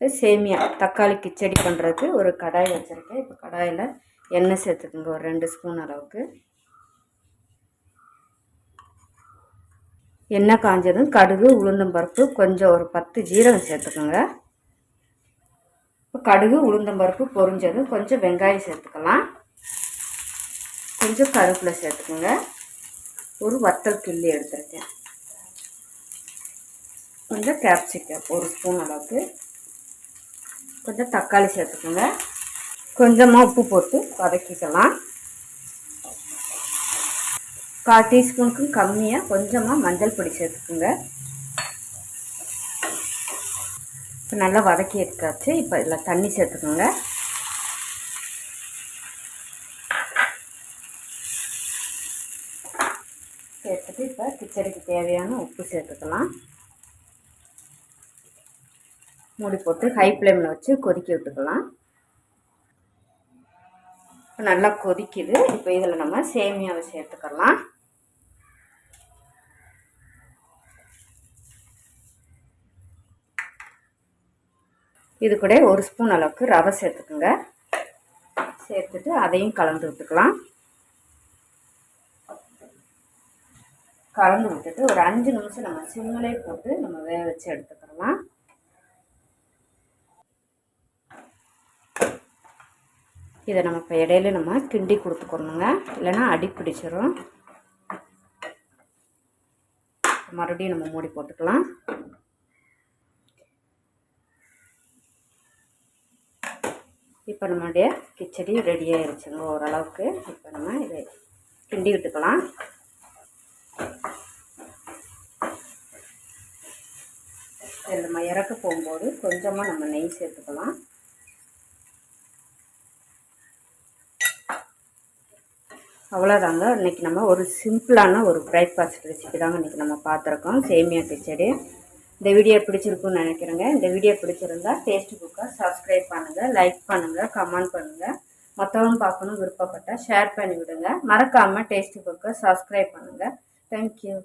சேமியா தக்காளி கிச்சடி பண்ணுறதுக்கு ஒரு கடாய் வச்சுருக்கேன். இப்போ கடாயில் எண்ணெய் சேர்த்துக்குங்க ஒரு ரெண்டு ஸ்பூன் அளவுக்கு. எண்ணெய் காஞ்சதும் கடுகு உளுந்தம்பருப்பு கொஞ்சம் ஒரு பத்து ஜீரகம் சேர்த்துக்கோங்க. இப்போ கடுகு உளுந்தம்பருப்பு பொரிஞ்சதும் கொஞ்சம் வெங்காயம் சேர்த்துக்கலாம். கொஞ்சம் கருவேப்பிலை சேர்த்துக்கோங்க. ஒரு வத்தல் கிள்ளி எடுத்துருக்கேன். கொஞ்சம் கேப்சிக்கம் ஒரு ஸ்பூன் அளவுக்கு. கொஞ்சம் தக்காளி சேர்த்துக்கோங்க. கொஞ்சமாக உப்பு போட்டு வதக்கிக்கலாம். கால் டீஸ்பூனுக்கும் கம்மியாக கொஞ்சமாக மஞ்சள் பொடி சேர்த்துக்குங்க. இப்போ நல்லா வதக்கி எடுத்தாச்சு இப்போ இதில் தண்ணி சேர்த்துக்கோங்க. சேர்த்துட்டு இப்போ கிச்சடிக்கு தேவையான உப்பு சேர்த்துக்கலாம். மூடி போட்டு ஹை ஃப்ளேமில் வச்சு கொதிக்க விட்டுக்கலாம். இப்போ நல்லா கொதிக்குது. இப்போ இதில் நம்ம சேமியாவை சேர்த்துக்கலாம். இது கூட ஒரு ஸ்பூன் அளவுக்கு ரவை சேர்த்துக்குங்க. சேர்த்துட்டு அதையும் கலந்து விட்டுக்கலாம். கலந்து விட்டுட்டு ஒரு அஞ்சு நிமிஷம் நம்ம சிம்மிலே போட்டு நம்ம வேக வச்சு எடுத்துக்கலாம். இதை நம்ம இப்போ இடையில நம்ம கிண்டி கொடுத்துக்கணுங்க. இல்லைன்னா அடி பிடிச்சிரும். மறுபடியும் நம்ம மூடி போட்டுக்கலாம். இப்போ நம்மளுடைய கிச்சடி ரெடி ஆயிடுச்சுங்க ஓரளவுக்கு. இப்போ நம்ம இதை கிண்டி விட்டுக்கலாம். இந்த நம்ம இறக்க போகும்போது கொஞ்சமாக நம்ம நெய் சேர்த்துக்கலாம். அவ்வளோதாங்க இன்றைக்கி நம்ம ஒரு சிம்பிளான ஒரு பிரேக்ஃபாஸ்ட் ரெசிபி தாங்க இன்றைக்கி நம்ம பார்த்துருக்கோம். சேமியா கிச்சடி. இந்த வீடியோ பிடிச்சிருக்குன்னு நினைக்கிறேங்க. இந்த வீடியோ பிடிச்சிருந்தா ஃபேஸ்புக்கை சப்ஸ்கிரைப் பண்ணுங்கள் லைக் பண்ணுங்கள் கமெண்ட் பண்ணுங்கள் மற்றவங்க பார்க்கணும் விருப்பப்பட்டால் ஷேர் பண்ணி விடுங்க மறக்காமல் டேஸ்ட் புக்கை சப்ஸ்கிரைப் பண்ணுங்கள் தேங்க்யூ